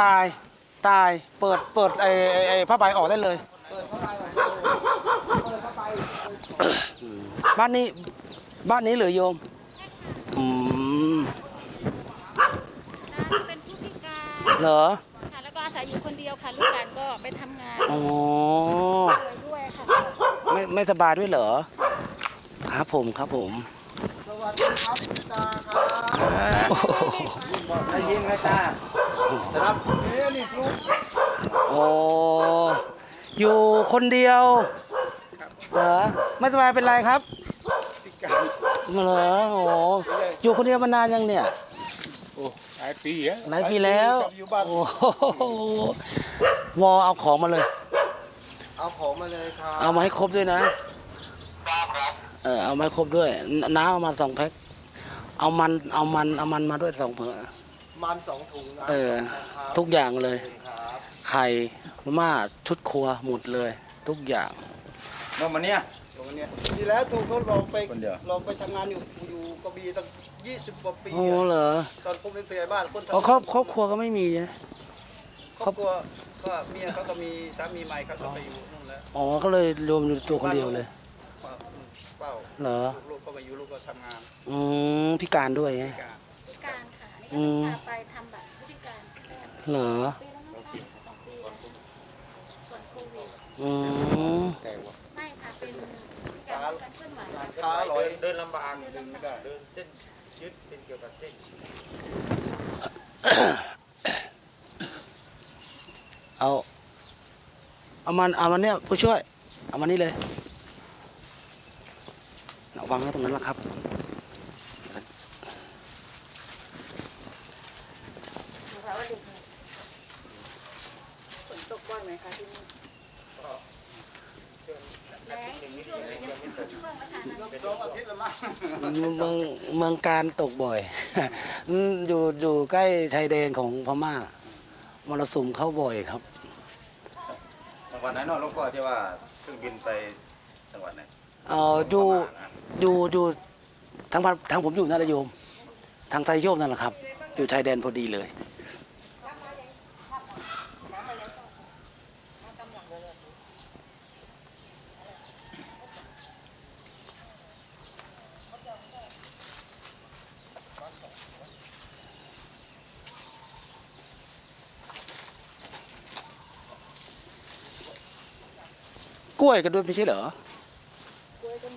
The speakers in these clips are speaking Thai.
ตายตายเปิดเปิดไอ้ไอ้ไอ้ผ้าใบออกได้เลยเปิดเข้าไปก่อนเปิดเข้าไปบ้านนี้บ้านนี้เหรือโยมอืมเป็นผู้พิการเหรอค่ะแล้วก็อาศัยอยู่คนเดียวค่ะลูกหลานก็ไปทำงานอ๋อเลยด้วยค่ะไม่ไม่สบายด้วยเหรอครับผมครับผมสวัสดีครับคุณตาครับโอ้โหได้ยินไหมตา ครับนี่นี่ลูกโอ้อยู่คนเดียวเหรอไม่สบายเป็นไรครับพิการเหรอโอ้อยู่คนเดียวมานานยังเนี่ยโอ้หลายปีอะหลายปีแล้วอยู่บ้านโอ้โหวอเอาของมาเลย เอาของมาเลยครับเอามาให้ครบด้วยนะเออเอามาให้ครบด้วยนน้าเอามาสองแพ็คเอามันเอามันเอามันมาด้วยสองเผือ มันสองถุงนะเออครับทุกอย่างเลยครับไข่มาม่าชุดครัวหมดเลย ทุกอย่างน้องมันเนี่ยตรงเนี้ยทีแล้วถูกเขาลองไปคนเดียว ลองไปทำงานอยู่อยู่กระบี่ตั้งยี่สิบกว่าปีโอ้อะเหรอตอนผมเป็นผู้ใหญ่บ้านคนอ๋อทำครอบครอบครัวก็ไม่มีนะ ครอบครัวก็เมียเขาก็มีสามีใหม่เขาก็ไปอยู่นู่นแล้วอ๋อ ก็เลยรวมอยู่ตัวคนเดียวเลย เป้าเหรอ ลูกก็มาอยู่ลูกก็ทำงานอืมพิการด้วยไง พิการพิการค่ะนี่ อืก็มพาไปทำบัตรผู้พิการเหรอปีแล้วมั้งคะสองปีแล้วส่วนโควิดอืมไม่ค่ะเป็นพิการการเคลื่อนไหวขาลอยเดินลำบากเดินไม่ได้เดินเส้นยึดเป็นเกี่ยวกับเส้นเอา เอามันเอามันเนี่ยผู้ช่วย เอามันนี่เลยเอาวางไว้ตรงนั้นละครับ ฝนตก บ่อยไหมคะที่นี่แรงช่วงนี้ยังช่วงประธานาธิบดีสองอาทิตย์ละมั้งเมืองเมืองการตกบ่อยอืมอยู่อยู่ใกล้ชายแดนของพม่ามรสุมเข้าบ่อยครับจังหวัดไหนเนอกหลวงพ่อที่ว่าเครื่องบินไปจังหวัดไหนเอ่ออยู่อยู่อยู่ทางบ้านทางผมอยู่นาฬโยม ทางไทยโยมนั่นแหละครับ อยู่ชายแดนพอดีเลย กล้วยกันด้วยไม่ใช่เหรอ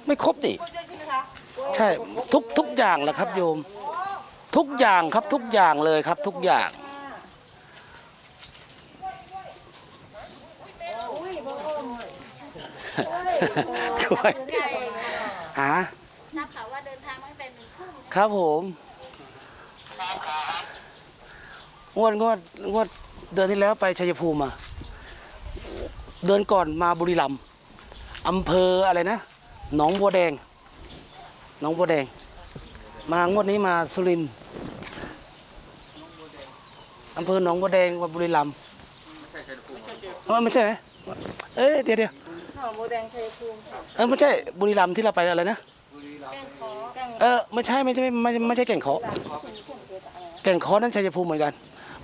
ไม่ครบนี่ใช่ทุกทุกอย่างแหละครับ โยม ทุกอย่างครับทุกอย่างเลยครับ ทุกอย่างกล้วยใหญ่ค่ะหาทราบข่าวว่าเดินทางมาตั้งแต่หนึ่งทุ่มครับผมงวดงวดงวดเดือนที่แล้วไปชัยภูมิมา เดือนก่อนมาบุรีรัมย์ อำเภออะไรนะหนองบัวแดงหนองบัวแดง มางวดนี้มาสุรินทร์อำเภอหนองบัวแดงมาบุรีรัมย์ไม่ใช่ชัยภูมิเอ้าไม่ใช่ไหมเอ้ยเดี๋ยวเดี๋ยวหอมโมแดงชัยภูมิค่ะเออไม่ใช่บุรีรัมย์ที่เราไปอะไรนะแกงขอแกงเออไม่ใช่ไม่ใช่ไม่ไม่ไม่ใช่แก่งขอร้านขุนขุนเพชรอะไรแก่งขอนั่นชัยภูมิเหมือนกัน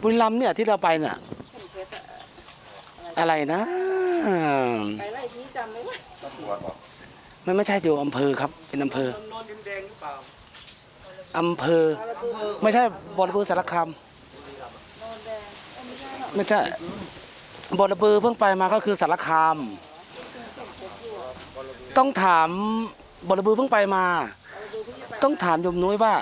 บุรีรัมย์เนี่ยที่เราไปน่ะขุนเพชรอะอะไรนะ ไปไล่ที่จำไม่ได้ ต้องตรวจบอกมันไม่ใช่อยู่อำเภอครับ เป็นอำเภอ นนดินแดงหรือเปล่าอำเภอบาลบูโไม่ใช่บอระบือสารคามนแดงเอ้ยไม่ใช่หรอกไม่ใช่บอระบือเพิ่งไปมาก็คือสารคาม ต้องถามบอระบือเพิ่งไปมาบาลบูที่จะไปต้องถามโยมนุ้ยว่า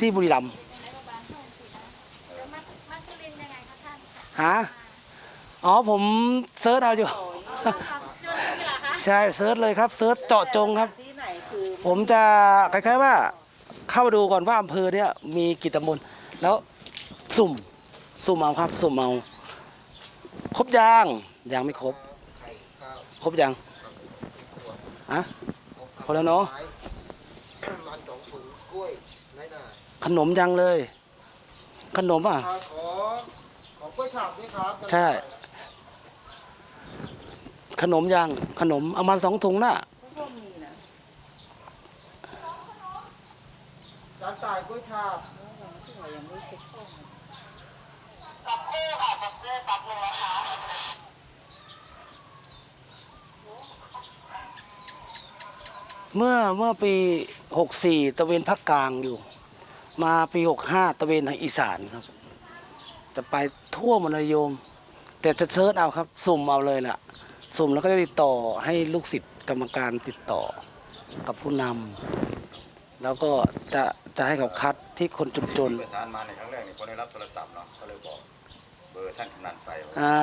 ที่บุรีรัมย์แล้วมามาสุรินทร์ยังไงคะท่านค่ะฮะอ๋อผมเซิร์ชเอาอยู่ ใช่เซิร์ชเลยครับเซิร์ชเจาะจงครับ ที่ไหนคือผมจะคล้ายๆว่าเข้าดูก่อนว่าอำเภอเนี่ยมีกี่ตำบลแล้วสุ่มสุ่มเอาครับ สุ่มเอาครบยังยังไม่ครบ ครบยังอะครบแล้วเนาะมันสองถุงกล้วยน้อยหน่าขนมยังเลย ขนมอะ ขอขอกล้วยฉาบด้วยครับ ใช่ ขนมยังขนมเอามาสองถุงน่ะพวกมีนะจานจ่ายกล้วยฉาบยังไม่เช็คข้อมูลเมื่อเมื่อปี 64 ตะเวนภาคกลางอยู่ มาปี 65 ตะเวนทางอีสานครับ จะไปทั่วมดเลยโยม แต่จะเซิร์ชเอาครับ สุ่มเอาเลยล่ะ สุ่มแล้วก็จะติดต่อให้ลูกศิษย์กรรมการติดต่อกับผู้นำแล้วก็จะจะให้เขาคัดที่คนจนประสานมาในครั้งแรกนี่คนได้รับโทรศัพท์เนาะก็เลยบอกเบอร์ท่านกำนันไปว่าๆอ่า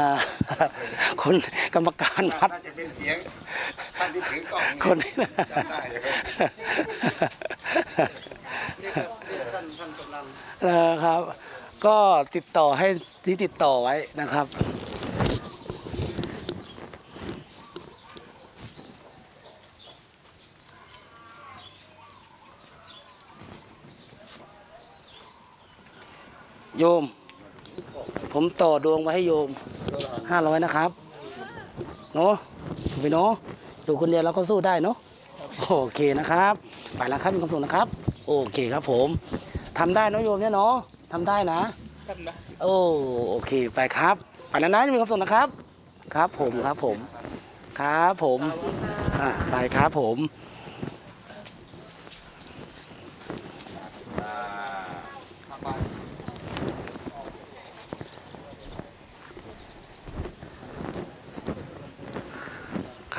คนกรรมการวัด น่าจะเป็นเสียงท่านที่ถือกล้องคนนี้นะ จำได้เลยนี่ครับนี่ท่านท่านกำนัน เออครับ ก็ติดต่อให้ที่ติดต่อไว้นะครับ โยม ผมต่อดวงไว้ให้โยมห้าร้อยนะครับ เนาะถูกไปเนาะอยู่คนเดียวเราก็สู้ได้เนาะโอเคนะครับ ไปแล้วครับมีความสุขนะครับ โอเคครับผมทำได้เนาะโยมเนี่ยเนาะทำได้นะโอ้โอเคไปครับไปแล้วนะมีความสุขนะครับ ครับผมครับผม ครับผมอะไปครับผม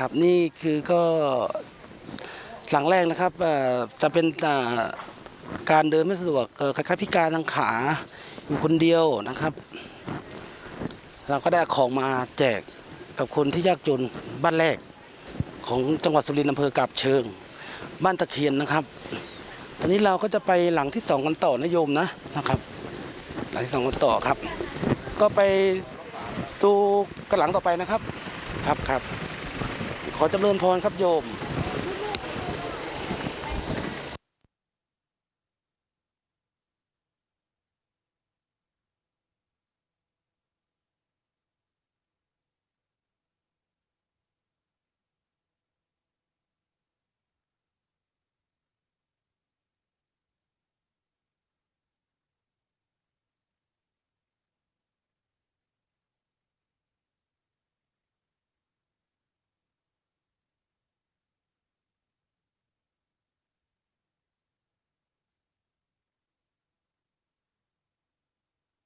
ครับนี่คือก็หลังแรกนะครับจะเป็นการเดินไม่สะดวกคล้ายๆพิการทางขาอยู่คนเดียวนะครับ เราก็ได้ของมาแจกกับคนที่ยากจนบ้านแรกของจังหวัดสุรินทร์อำเภอกาบเชิง บ้านตะเคียนนะครับ ตอนนี้เราก็จะไปหลังที่สองกันต่อนะโยมนะนะครับ หลังที่สองกันต่อครับ ก็ไปดูกันหลังต่อไปนะครับ ครับครับ ขอจำเริญพรครับโยม